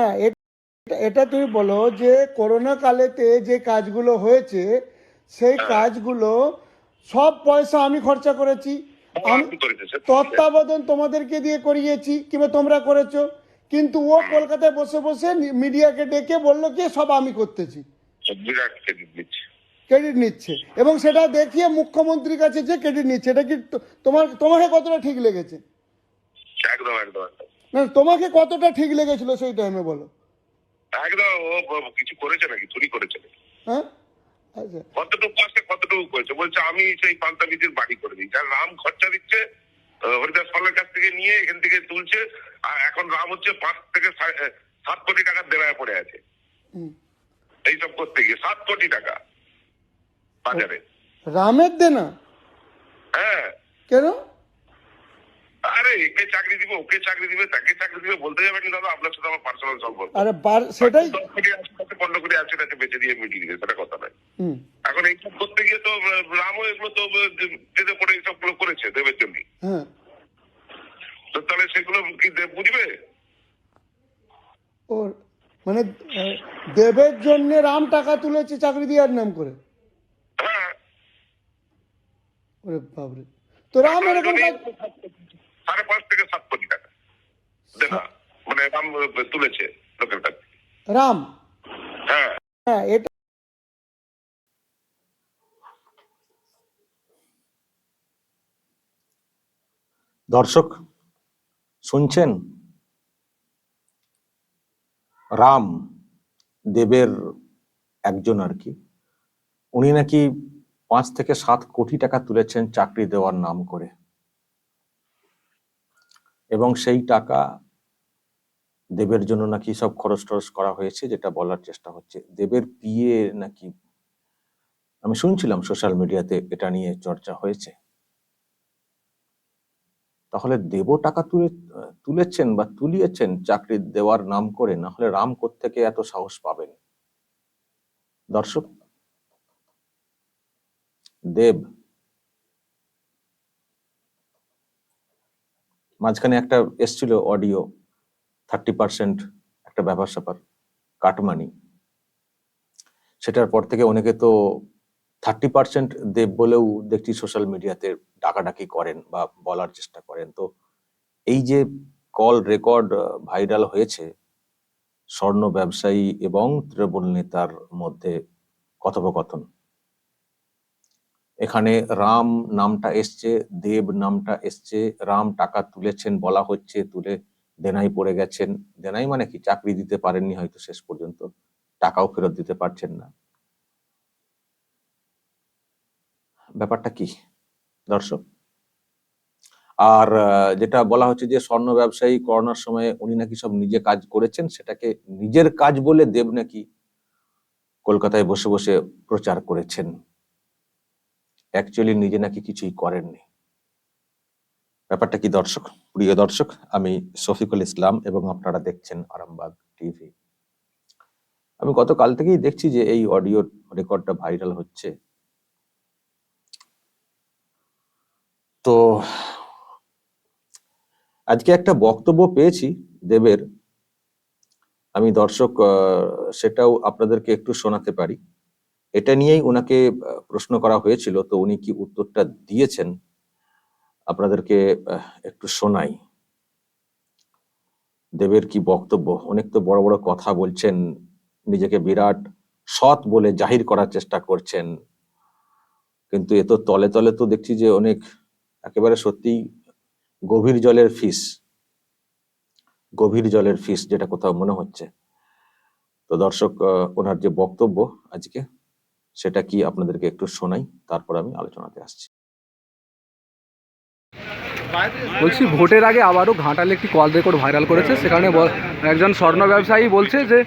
হ্যাঁ এটা তুমি বলো যে করোনা কালেতে যে কাজগুলো হয়েছে সেই কাজগুলো সব পয়সা আমি খরচা করেছি। আমি তত্ত্বাবধান তোমাদেরকে দিয়ে করিয়েছি কিংবা তোমরা করেছ। কিন্তু ও কলকাতায় বসে বসে মিডিয়াকে ডেকে বলল কি সব আমি করতেছি। ক্রেডিট নিচ্ছে। এবং সেটা দেখিয়ে মুখ্যমন্ত্রীর কাছে যে ক্রেডিট নিচ্ছে এটা কি তোমার তোমাকে কতটা ঠিক লেগেছে? একদম একদম। না তোমাকে কতটা ঠিক লেগেছিল সেই টাইমে বলো? একদম ও কিছু করেছে নাকি? চুরি করেছে হ্যাঁ? আচ্ছা। কতটুকু আসছে কতটুকু করেছে? বলছে আমি সেই পান্তা বাড়ি করে দিই। যার রাম খরচা দিচ্ছে হরিদাস পালের কাছ থেকে নিয়ে এখান থেকে তুলছে আর এখন রাম হচ্ছে পাঁচ থেকে সাত কোটি টাকার দেওয়ায় পড়ে আছে। এইসব করতে গিয়ে সাত কোটি টাকা বাজারে। রামের দেনা? হ্যাঁ। কেন? একে চাকরি দিবে ওকে চাকরি দিবে তাকে চাকরি দিবে বলতে যাবেন দাদা আপনার সাথে আমার পার্সোনাল সম্পর্ক আরে সেটাই আছে পনেরো কোটি আছে তাকে বেঁচে দিয়ে মিটিয়ে দিবে সেটা কথা হুম। এখন এইসব করতে গিয়ে তো রামও এগুলো তো যেতে পড়ে এইসবগুলো করেছে দেবের জন্য হ্যাঁ। তো তাহলে সেগুলো কি দেব বুঝবে? ওর মানে দেবের জন্য রাম টাকা তুলেছে চাকরি দেওয়ার নাম করে। হ্যাঁ। ওরে বাবরে তো রাম এরকম সাড়ে পাঁচ থেকে সাত কোটি টাকা। মানে রাম তুলেছে লোকের কাছে। রাম? হ্যাঁ। হ্যাঁ এটা দর্শক শুনছেন? রাম দেবের একজন আর কি। উনি নাকি পাঁচ থেকে সাত কোটি টাকা তুলেছেন চাকরি দেওয়ার নাম করে। এবং সেই টাকা দেবের জন্য নাকি সব খরচ টরচ করা হয়েছে, যেটা বলার চেষ্টা হচ্ছে। দেবের পিএ নাকি, আমি শুনছিলাম সোশ্যাল মিডিয়াতে এটা নিয়ে চর্চা হয়েছে। তাহলে দেব টাকা তুলে, তুলেছেন বা তুলিয়েছেন চাকরি দেওয়ার নাম করে, না হলে রাম থেকে এত সাহস পাবেন? দর্শক, দেব মাঝখানে একটা এসছিল অডিও থার্টি পার্সেন্ট একটা ব্যাপার স্যাপার, কাটমানি। সেটার পর থেকে অনেকে তো থার্টি পার্সেন্ট দেব বলেও দেখছি সোশ্যাল মিডিয়াতে ডাকাডাকি করেন বা বলার চেষ্টা করেন। তো এই যে কল রেকর্ড ভাইরাল হয়েছে, স্বর্ণ ব্যবসায়ী এবং তৃণমূল নেতার মধ্যে কথোপকথন। এখানে রাম নামটা এসছে, দেব নামটা এসছে, রাম টাকা তুলেছেন, বলা হচ্ছে, তুলে দেনাই পড়ে গেছেন। দেনাই মানে কি? চাকরি দিতে পারেননি হয়তো শেষ পর্যন্ত। টাকাও ফেরত দিতে পারছেন না। ব্যাপারটা কি, দর্শক? আর যেটা বলা হচ্ছে যে, স্বর্ণ ব্যবসায়ী করোনার সময় উনি নাকি সব নিজে কাজ করেছেন, সেটাকে নিজের কাজ বলে দেব নাকি কলকাতায় বসে বসে প্রচার করেছেন। অ্যাকচুয়ালি নিজে নাকি কিছুই করেননি। ব্যাপারটা কি দর্শক? প্রিয় দর্শক, আমি শফিকুল ইসলাম এবং আপনারা দেখছেন আরামবাগ টিভি। আমি গতকাল থেকেই দেখছি যে এই অডিও রেকর্ডটা ভাইরাল হচ্ছে। তো আজকে একটা বক্তব্য পেয়েছি দেবের। আমি দর্শক সেটাও আপনাদেরকে একটু শোনাতে পারি। এটা নিয়েই ওনাকে প্রশ্ন করা হয়েছিল। তো উনি কি উত্তরটা দিয়েছেন? আপনাদেরকে একটু শোনাই। দেবের কি বক্তব্য? অনেক তো বড় বড় কথা বলছেন, নিজেকে বিরাট সৎ বলে জাহির করার চেষ্টা করছেন। কিন্তু এ তো তলে তলে তো দেখছি যে অনেক একেবারে সত্যি গভীর জলের ফিস, গভীর জলের ফিস যেটা কোথাও মনে হচ্ছে। তো দর্শক ওনার যে বক্তব্য আজকে সেটা কি আপনাদেরকে একটু শোনাই তারপর আমি আলোচনাতে আসছি। বলছি ভোটের আগে আবারও ঘাটালে একটি কল রেকর্ড ভাইরাল করেছে। সেখানে একজন স্বর্ণ ব্যবসায়ী বলছে যে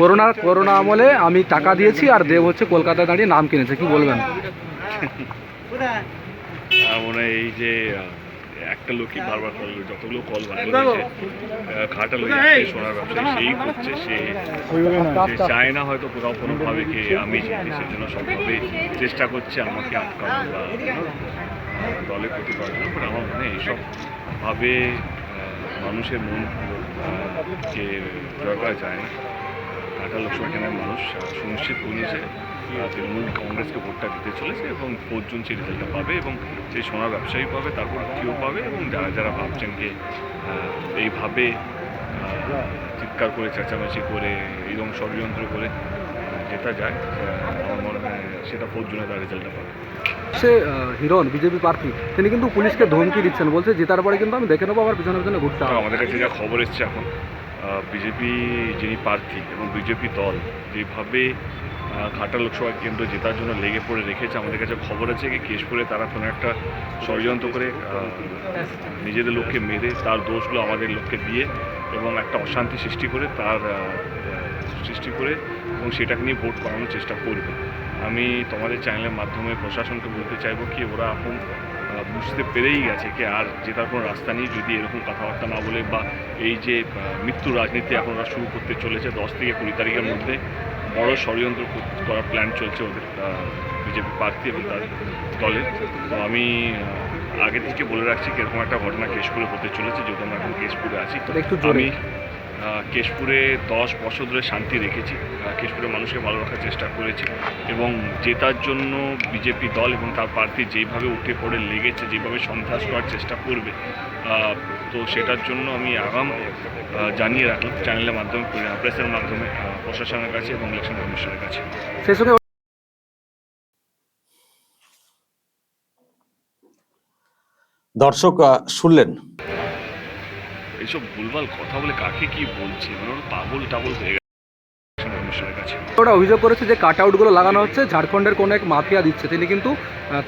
করোনা করোনা আমলে আমি টাকা দিয়েছি আর দেব হচ্ছে কলকাতায় দাঁড়িয়ে নাম কিনেছে। কি বলবেন? এই যে একটা লোকই বারবার কল যতগুলো কল ভালো ঘাটা লোক সোনার ব্যবসায়ী সেই করছে সে চায় না হয়তো কোথাও কোনোভাবে কে আমি জিতি সেজন্য সবভাবে চেষ্টা করছে আমাকে আটকানো বা দলে ক্ষতি করার জন্য বাট আমার মনে এইসব ভাবে মানুষের মন কে জয় করা যায় না। ঘাটাল লোকসভা কেন্দ্রের মানুষ সুনিশ্চিত করেছে তৃণমূল কংগ্রেসকে ভোটটা দিতে চলেছে এবং জুন সেই রেজাল্টটা পাবে এবং সেই সোনা ব্যবসায়ী পাবে তারপর কেউ পাবে এবং যারা যারা ভাবছেন যে এইভাবে চিৎকার করে চেঁচামেচি করে এইরকম ষড়যন্ত্র করে যেটা যায় আমার মনে হয় সেটা ভোট জুনে তার রেজাল্টটা পাবে। সে হিরণ বিজেপি প্রার্থী তিনি কিন্তু পুলিশকে ধমকি দিচ্ছেন বলছে জেতার পরে কিন্তু আমি দেখে নেব আবার পিছনে পিছনে ঘুরতে হবে। আমাদের কাছে যা খবর এসছে এখন বিজেপি যিনি প্রার্থী এবং বিজেপি দল যেভাবে ঘাটা লোকসভা কেন্দ্র জেতার জন্য লেগে পড়ে রেখেছে। আমাদের কাছে খবর আছে কি কেশপুরে তারা কোনো একটা ষড়যন্ত্র করে নিজেদের লোককে মেরে তার দোষগুলো আমাদের লোককে দিয়ে এবং একটা অশান্তি সৃষ্টি করে তার সৃষ্টি করে এবং সেটাকে নিয়ে ভোট করানোর চেষ্টা করবে। আমি তোমাদের চ্যানেলের মাধ্যমে প্রশাসনকে বলতে চাইব কি ওরা এখন বুঝতে পেরেই গেছে কি আর জেতার কোনো রাস্তা নেই যদি এরকম কথাবার্তা না বলে বা এই যে মৃত্যু রাজনীতি এখন ওরা শুরু করতে চলেছে দশ থেকে কুড়ি তারিখের মধ্যে। বড় ষড়যন্ত্র কর- করার প্ল্যান চলছে ওদের বিজেপি প্রার্থী এবং তার দলের তো আমি আগে থেকে বলে রাখছি কি এরকম একটা ঘটনা কেশপুরে হতে চলেছে যেহেতু আমরা এখন কেশপুরে আছি। আমি কেশপুরে দশ বছর ধরে শান্তি রেখেছি আহ, কেশপুরের মানুষকে ভালো রাখার চেষ্টা করেছি এবং জেতার জন্য বিজেপি দল এবং তার প্রার্থী যেইভাবে উঠে পড়ে লেগেছে যেভাবে সন্ত্রাস করার চেষ্টা করবে তো সেটার জন্য আমি আগাম আহ, জানিয়ে রাখলাম চ্যানেলের মাধ্যমে প্রেসের মাধ্যমে প্রশাসনের কাছে এবং ইলেকশন কমিশনের কাছে। সেই সঙ্গে দর্শক আহ, শুনলেন। এইসব ভুলভাল কথা বলে কাকে কি বলছে? মানে ওরা পাগল টাগল হয়ে গেছে ওরা অভিযোগ করেছে যে কাট আউটগুলো লাগানো হচ্ছে ঝাড়খণ্ডের কোনো এক মাফিয়া দিচ্ছে। তিনি কিন্তু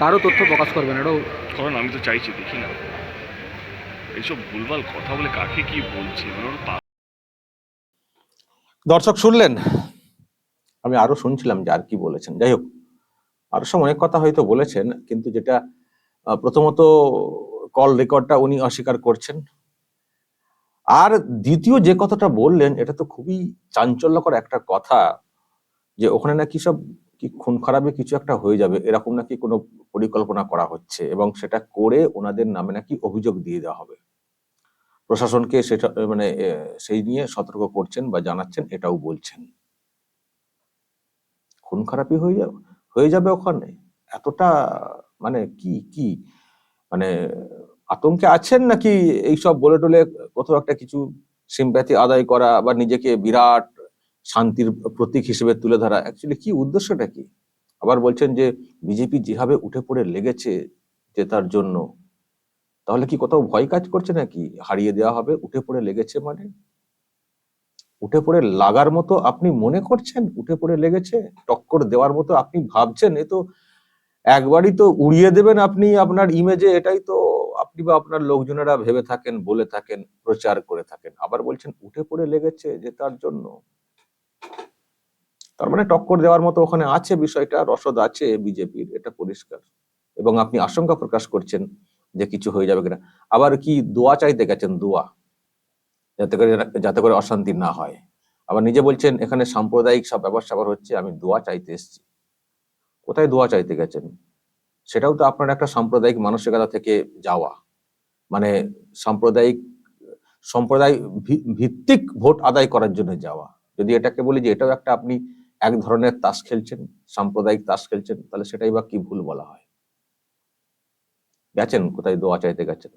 তারও তথ্য প্রকাশ করবেন। এটাও কারণ আমি তো চাইছি দেখি না। ভুলভাল কথা বলে কাকে কি বলছে? মানে দর্শক, শুনলেন? আমি আরও শুনছিলাম যে আর কি বলেছেন। যাই হোক, আরও সব অনেক কথা হয়তো বলেছেন, কিন্তু যেটা প্রথমত কল রেকর্ডটা উনি অস্বীকার করছেন। আর দ্বিতীয় যে কথাটা বললেন, এটা তো খুবই চাঞ্চল্যকর একটা কথা যে ওখানে নাকি সব কি খুন খারাপে কিছু একটা হয়ে যাবে, এরকম নাকি কোনো পরিকল্পনা করা হচ্ছে এবং সেটা করে ওনাদের নামে নাকি অভিযোগ দিয়ে দেওয়া হবে। প্রশাসনকে সেটা মানে সেই নিয়ে সতর্ক করছেন বা জানাচ্ছেন, এটাও বলছেন। খুন খারাপি হয়ে যাবে হয়ে যাবে ওখানে। এতটা মানে কি কি মানে আতঙ্কে আছেন নাকি এইসব বলে টলে কোথাও একটা কিছু সিম্প্যাথি আদায় করা বা নিজেকে বিরাট শান্তির প্রতীক হিসেবে তুলে ধরা অ্যাকচুয়ালি কি উদ্দেশ্যটা কি? আবার বলছেন যে, বিজেপি যেভাবে উঠে পড়ে লেগেছে জেতার জন্য তাহলে কি কোথাও ভয় কাজ করছে নাকি? হারিয়ে দেওয়া হবে, উঠে পড়ে লেগেছে মানে? উঠে পড়ে লাগার মতো আপনি মনে করছেন? উঠে পড়ে লেগেছে? টক্কর দেওয়ার মতো আপনি ভাবছেন? এ তো একবারই তো উড়িয়ে দেবেন আপনি আপনার ইমেজে এটাই তো আপনি বা আপনার লোকজনেরা ভেবে থাকেন, বলে থাকেন, প্রচার করে থাকেন। আবার বলছেন, উঠে পড়ে লেগেছে যে তার জন্য। তার মানে টক্কর দেওয়ার মতো ওখানে আছে বিষয়টা, রসদ আছে বিজেপির, এটা পরিষ্কার। এবং আপনি আশঙ্কা প্রকাশ করছেন। যে কিছু হয়ে যাবে কিনা। আবার কি দোয়া চাইতে গেছেন দোয়া। যাতে করে যাতে করে অশান্তি না হয়। আবার নিজে বলছেন, এখানে সাম্প্রদায়িক সব স্যাপার হচ্ছে, আমি দোয়া চাইতে এসেছি। কোথায় দোয়া চাইতে গেছেন? সেটাও তো আপনার একটা সাম্প্রদায়িক মানসিকতা থেকে যাওয়া। মানে সাম্প্রদায়িক, সম্প্রদায় ভিত্তিক ভোট আদায় করার জন্য যাওয়া। যদি এটাকে বলি যে, এটাও একটা আপনি এক ধরনের তাস খেলছেন, সাম্প্রদায়িক তাস খেলছেন, তাহলে সেটাই বা কি ভুল বলা হয়? গেছেন, কোথায় দোয়া চাইতে গেছেন?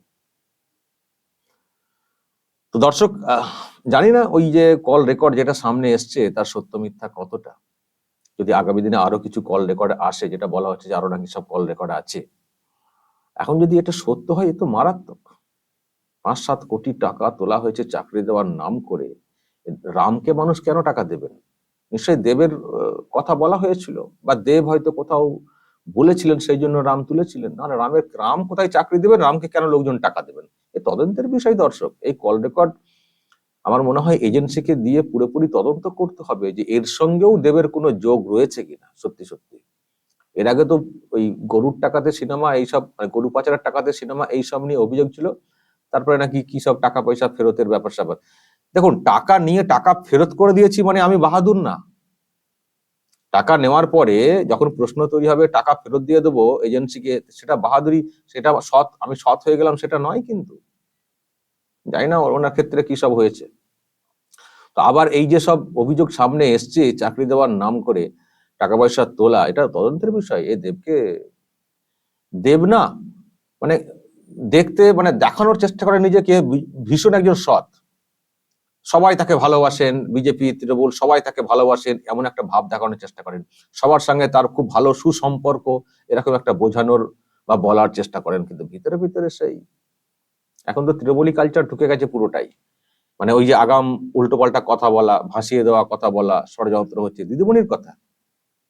তো দর্শক জানি না ওই যে কল রেকর্ড যেটা সামনে এসছে, তার সত্য মিথ্যা কতটা? যদি আগামী দিনে আরও কিছু কল রেকর্ড আসে, যেটা বলা হচ্ছে যে আরও নাকি সব কল রেকর্ড আছে। এখন যদি এটা সত্য হয়, এ তো মারাত্মক। পাঁচ সাত কোটি টাকা তোলা হয়েছে চাকরি দেওয়ার নাম করে। রামকে মানুষ কেন টাকা দেবেন? নিশ্চয়ই দেবের কথা বলা হয়েছিল, বা দেব হয়তো কোথাও বলেছিলেন, সেই জন্য রাম তুলেছিলেন। না রামের, রাম কোথায় চাকরি দেবেন? রামকে কেন লোকজন টাকা দেবেন? এই তদন্তের বিষয় দর্শক। এই কল রেকর্ড আমার মনে হয় এজেন্সিকে দিয়ে পুরোপুরি তদন্ত করতে হবে যে এর সঙ্গেও দেবের কোনো যোগ রয়েছে কিনা, সত্যি সত্যি। এর আগে তো ওই গরুর টাকাতে সিনেমা এইসব মানে গরু পাচারের টাকাতে সিনেমা এইসব নিয়ে অভিযোগ ছিল। তারপরে নাকি কি সব টাকা পয়সা ফেরতের ব্যাপার স্যাপার দেখুন, টাকা নিয়ে টাকা ফেরত করে দিয়েছি মানে আমি বাহাদুর না। টাকা নেওয়ার পরে যখন প্রশ্ন তৈরি হবে, টাকা ফেরত দিয়ে দেবো এজেন্সিকে, সেটা বাহাদুরি, সেটা সৎ, আমি সৎ হয়ে গেলাম সেটা নয় কিন্তু। জানি না ওনার ক্ষেত্রে কি সব হয়েছে। তো আবার এই যে সব অভিযোগ সামনে এসছে, চাকরি দেওয়ার নাম করে, টাকা পয়সা তোলা, এটা তদন্তের বিষয়, এ দেবকে, দেব না। মানে দেখতে মানে দেখানোর চেষ্টা করে নিজেকে ভীষণ একজন সৎ। সবাই তাকে ভালোবাসেন, বিজেপি, তৃণমূল সবাই তাকে ভালোবাসেন, এমন একটা ভাব দেখানোর চেষ্টা করেন। সবার সঙ্গে তার খুব ভালো সুসম্পর্ক, এরকম একটা বোঝানোর বা বলার চেষ্টা করেন, কিন্তু ভিতরে ভিতরে সেই। এখন তো তৃণমূলী কালচার ঢুকে গেছে পুরোটাই। মানে ওই যে আগাম উল্টোপাল্টা কথা বলা, ভাসিয়ে দেওয়া কথা বলা, ষড়যন্ত্র হচ্ছে, দিদিমণির কথা।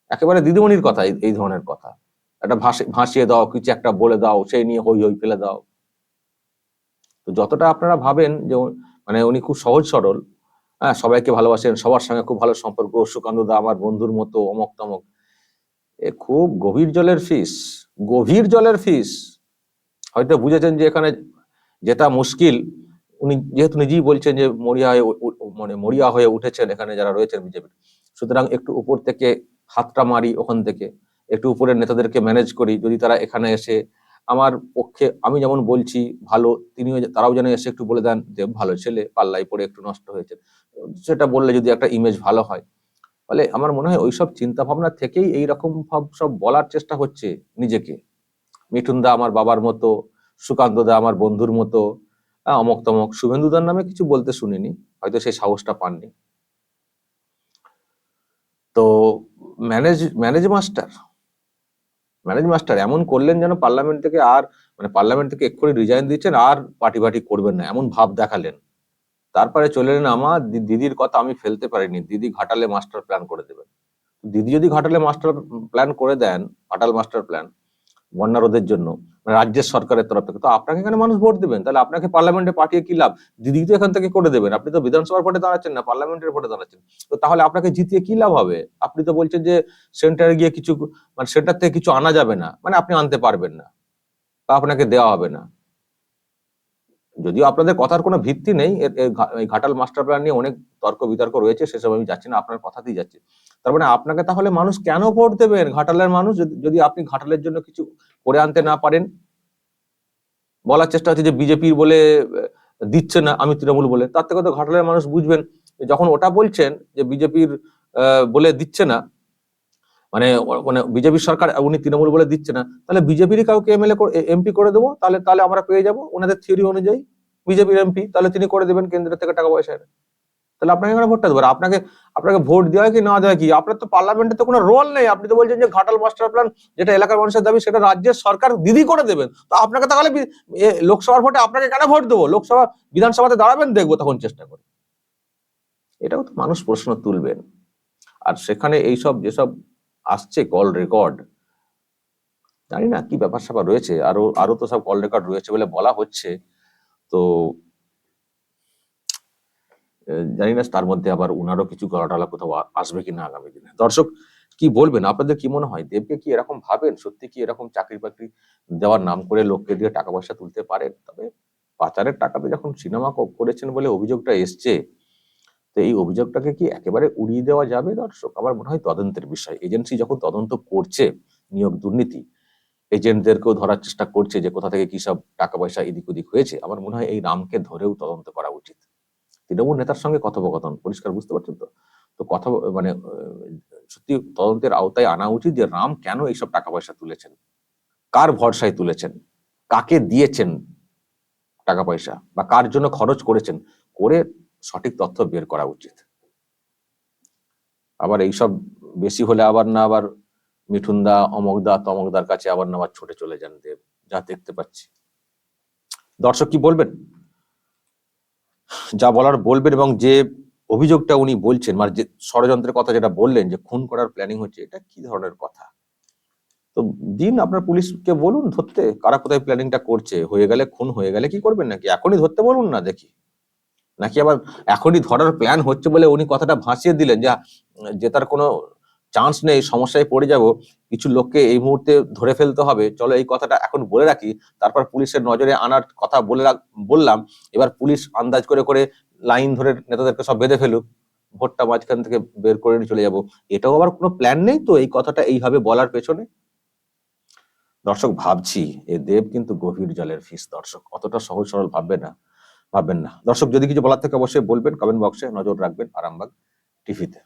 একেবারে দিদিমণির কথা এই- ধরনের কথা। একটা ভাসি, ভাসিয়ে দাও, কিছু একটা বলে দাও, সেই নিয়ে হই হই ফেলে দাও। তো যতটা আপনারা ভাবেন যে মানে উনি খুব সহজ সরল। হ্যাঁ সবাইকে ভালোবাসেন, সবার সঙ্গে খুব ভালো সম্পর্ক। সুকান্ত দা আমার বন্ধুর মতো, অমক তমক। এ খুব গভীর জলের ফিস, গভীর জলের ফিস। হয়তো বুঝেছেন যে এখানে যেটা মুশকিল, উনি যেহেতু নিজেই বলছেন যে মরিয়া হয়ে মানে মরিয়া হয়ে উঠেছেন এখানে যারা রয়েছেন বিজেপির সুতরাং একটু উপর থেকে হাতটা মারি ওখান থেকে, একটু উপরের নেতাদেরকে ম্যানেজ করি। যদি তারা এখানে এসে আমার পক্ষে, আমি যেমন বলছি, ভালো, তিনিও তারাও যেন এসে একটু বলে দেন যে, ভালো ছেলে পাল্লাই পড়ে একটু নষ্ট হয়েছে। সেটা বললে যদি একটা ইমেজ ভালো হয়। ফলে আমার মনে হয় ওইসব চিন্তা ভাবনা থেকেই এইরকম ভাব, সব বলার চেষ্টা হচ্ছে নিজেকে। মিঠুন দা আমার বাবার মতো, সুকান্ত দা আমার বন্ধুর মতো অমক তমক শুভেন্দুদার নামে কিছু বলতে শুনিনি, হয়তো সেই সাহসটা পাননি। তো manage manage master manage master এমন করলেন যেন পার্লামেন্ট থেকে আর মানে পার্লামেন্ট থেকে এক্ষুনি রিজাইন দিচ্ছেন, আর পার্টি পার্টি করবেন না, এমন ভাব দেখালেন। তারপরে চলে এলেন আমার দিদির কথা আমি ফেলতে পারিনি, দিদি ঘাটালে মাস্টার প্ল্যান করে দেবেন। দিদি যদি ঘাটালে মাস্টার প্ল্যান করে দেন, ঘাটাল মাস্টার প্ল্যান বন্যা রোধের জন্য মানে রাজ্যের সরকারের তরফ থেকে। তো আপনাকে এখানে মানুষ ভোট দেবেন, তাহলে আপনাকে পার্লামেন্টে পাঠিয়ে কি লাভ? দিদি তো এখান থেকে করে দেবেন, আপনি তো বিধানসভার ভোটে দাঁড়াচ্ছেন না, পার্লামেন্টের ভোটে দাঁড়াচ্ছেন। তো তাহলে আপনাকে জিতিয়ে কি লাভ হবে? আপনি তো বলছেন যে সেন্টারে গিয়ে কিছু মানে সেন্টার থেকে কিছু আনা যাবে না মানে আপনি আনতে পারবেন না, বা আপনাকে দেওয়া হবে না। যদিও আপনাদের কথার কোনো ভিত্তি নেই এই ঘাটাল মাস্টার প্ল্যান নিয়ে অনেক তর্ক বিতর্ক রয়েছে, সেসব আমি যাচ্ছি না, আপনার কথাতেই যাচ্ছি। তার মানে আপনাকে তাহলে মানুষ কেন ভোট দেবেন? ঘাটালের মানুষ যদি আপনি ঘাটালের জন্য কিছু করে আনতে না পারেন? বলার চেষ্টা হচ্ছে যে বিজেপির বলে দিচ্ছে না, আমি তৃণমূল বলে। তার থেকে তো ঘাটালের মানুষ বুঝবেন, যখন ওটা বলছেন যে বিজেপির বলে দিচ্ছে না মানে মানে বিজেপি সরকার, উনি তৃণমূল বলে দিচ্ছে না। তাহলে বিজেপিরই কাউকে এমএলএ এমপি করে দেবো? তাহলে তাহলে আমরা পেয়ে যাব? ওনাদের থিওরি অনুযায়ী? বিজেপির এমপি? তাহলে তিনি করে দেবেন কেন্দ্র থেকে টাকা পয়সা। তাহলে আপনাকে এখানে ভোটটা দেবো? আপনাকে আপনাকে ভোট দেওয়া কি, না দেওয়া কি? আপনার তো পার্লামেন্টে তো কোনো রোল নেই। আপনি তো বলছেন যে ঘাটাল মাস্টার প্ল্যান যেটা এলাকার মানুষের দাবি, সেটা রাজ্যের সরকার দিদি করে দেবেন। তো আপনাকে তাহলে লোকসভার ভোটে আপনাকে কেন ভোট দেবো? লোকসভা, বিধানসভাতে দাঁড়াবেন, দেখব তখন চেষ্টা করে। এটাও তো মানুষ প্রশ্ন তুলবেন। আর সেখানে এইসব, যেসব আসছে কল রেকর্ড জানি না কি ব্যাপার স্যাপার রয়েছে, আরও আরও তো সব কল রেকর্ড রয়েছে বলে বলা হচ্ছে। তো জানি না তার মধ্যে আবার উনারও কিছু গলাটলা কোথাও আসবে কিনা আগামী দিনে। দর্শক, কি বলবেন? আপনাদের কি মনে হয়? দেবকে কি এরকম ভাবেন? সত্যি কি এরকম চাকরি বাকরি দেওয়ার নাম করে লোককে দিয়ে টাকা পয়সা তুলতে পারেন? তবে পাচারের টাকাতে যখন সিনেমা করেছেন বলে অভিযোগটা এসছে তো এই অভিযোগটাকে কি একেবারে উড়িয়ে দেওয়া যাবে দর্শক? আমার মনে হয় তদন্তের বিষয়। এজেন্সি যখন তদন্ত করছে, নিয়োগ দুর্নীতি, এজেন্টদেরকেও ধরার চেষ্টা করছে যে কোথা থেকে কি সব টাকা পয়সা এদিক ওদিক হয়েছে, আমার মনে হয় এই রামকে ধরেও তদন্ত করা উচিত। তৃণমূল নেতার সঙ্গে কথোপকথন, পরিষ্কার বুঝতে পারছেন তো? তো কথা মানে সত্যি তদন্তের আওতায় আনা উচিত যে রাম কেন এইসব টাকা পয়সা তুলেছেন? কার ভরসায় তুলেছেন? কাকে দিয়েছেন টাকা পয়সা বা কার জন্য খরচ করেছেন? করে সঠিক তথ্য বের করা উচিত। আবার এইসব বেশি হলে আবার না, আবার মিঠুনদা, অমকদা, তমকদার কাছে আবার না, আবার ছুটে চলে যান দেব। যা দেখতে পাচ্ছি। দর্শক কি বলবেন? যা বলার বলবেন এবং যে অভিযোগটা উনি বলছেন মানে যে ষড়যন্ত্রের কথা যেটা বললেন, যে খুন করার প্ল্যানিং হচ্ছে, এটা কি ধরনের কথা? তো দিন আপনার পুলিশকে বলুন ধরতে, কারা কোথায় প্ল্যানিংটা করছে, হয়ে গেলে খুন, হয়ে গেলে কি করবেন নাকি? এখনই ধরতে বলুন না দেখি। নাকি আবার এখনই ধরার প্ল্যান হচ্ছে বলে উনি কথাটা ভাসিয়ে দিলেন যা, যে তার কোনো চান্স নেই, সমস্যায় পড়ে যাব, কিছু লোককে এই মুহূর্তে ধরে ফেলতে হবে। চলো এই কথাটা এখন বলে রাখি। তারপর পুলিশের নজরে আনার কথা বলে বললাম, এবার পুলিশ আন্দাজ করে করে লাইন ধরে নেতাদেরকে সব বেঁধে ফেলুক। ভোটটা মাঝখান থেকে বের করে নিয়ে চলে যাব। এটাও আবার কোনো প্ল্যান নেই তো? এই কথাটা এইভাবে বলার পেছনে? দর্শক, ভাবছি, এ দেব কিন্তু গভীর জলের ফিস। দর্শক, অতটা সহজ সরল ভাববে না। ভাববেন না। দর্শক, যদি কিছু বলার থেকে অবশ্যই বলবেন কমেন্ট বক্সে নজর রাখবেন, আরামবাগ টিভিতে।